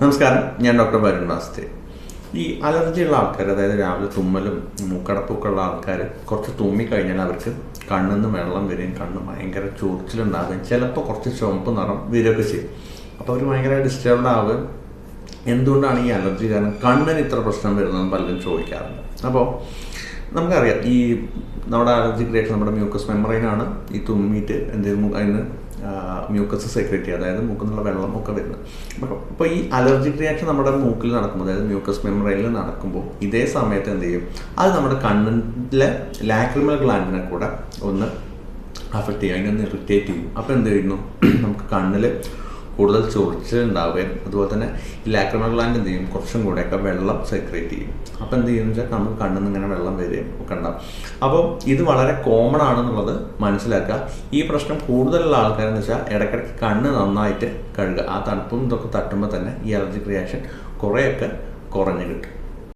നമസ്കാരം. ഞാൻ ഡോക്ടർ വരുൺ മാസ്തെ ഈ അലർജിയുള്ള ആൾക്കാർ അതായത് രാവിലെ തുമ്മലും മൂക്കടപ്പൊക്കെ ഉള്ള ആൾക്കാർ കുറച്ച് തുമ്മി കഴിഞ്ഞാൽ അവർക്ക് കണ്ണിൽ നിന്ന് വെള്ളം വരികയും കണ്ണ് ഭയങ്കര ചൊറിച്ചിലുണ്ടാകുകയും ചിലപ്പോൾ കുറച്ച് ചുവപ്പ് നിറം വരികയൊക്കെ ചെയ്യും. അപ്പോൾ അവർ ഭയങ്കര ഡിസ്റ്റർബ്ഡ് ആവുകയും എന്തുകൊണ്ടാണ് ഈ അലർജി കാരണം? കണ്ണിന് ഇത്ര പ്രശ്നം വരുന്നതെന്ന് പലരും ചോദിക്കാറുണ്ട്. അപ്പോൾ നമുക്കറിയാം ഈ നമ്മുടെ അലർജി ക്രിയേഷൻ നമ്മുടെ മ്യൂക്കസ് മെമ്മറൈനാണ് ഈ തുമ്മിയിട്ട് എന്തെങ്കിലും അതിന് മ്യൂക്കസ് സെക്രട്ടറി അതായത് മൂക്കിൽ നിന്നുള്ള വെള്ളമൊക്കെ വരുന്നത്. അപ്പോൾ ഈ അലർജി റിയാക്ഷൻ നമ്മുടെ മൂക്കിൽ നടക്കുമ്പോൾ അതായത് മ്യൂക്കസ് മെമ്പറൈനിൽ നടക്കുമ്പോൾ ഇതേ സമയത്ത് എന്ത് ചെയ്യും? അത് നമ്മുടെ കണ്ണിലെ ലാക്രിമൽ ഗ്ലാൻഡിനെ കൂടെ ഒന്ന് അഫക്റ്റ് ചെയ്യും അതിനൊന്ന് ഇറിറ്റേറ്റ് ചെയ്യും. അപ്പോൾ എന്ത് ചെയ്യുന്നു? നമുക്ക് കണ്ണിൽ കൂടുതൽ ചൊറിച്ചിൽ ഉണ്ടാവുകയും അതുപോലെ തന്നെ ഈ ലാക്രമ ഗ്ലാൻഡ് എന്ത് ചെയ്യും? കുറച്ചും കൂടെയൊക്കെ വെള്ളം സെക്രേറ്റ് ചെയ്യും. അപ്പോൾ എന്ത് ചെയ്യുന്നു വെച്ചാൽ നമുക്ക് കണ്ണിൽ നിന്ന് ഇങ്ങനെ വെള്ളം വരികയും ഒക്കെ ഉണ്ടാവും. അപ്പോൾ ഇത് വളരെ കോമൺ ആണെന്നുള്ളത് മനസ്സിലാക്കുക. ഈ പ്രശ്നം കൂടുതലുള്ള ആൾക്കാരെന്ന് വെച്ചാൽ ഇടയ്ക്കിടയ്ക്ക് കണ്ണ് നന്നായിട്ട് കഴുകുക. ആ തണുപ്പും ഇതൊക്കെ തട്ടുമ്പോൾ തന്നെ ഈ അലർജിക് റിയാക്ഷൻ കുറേയൊക്കെ കുറഞ്ഞു കിട്ടും.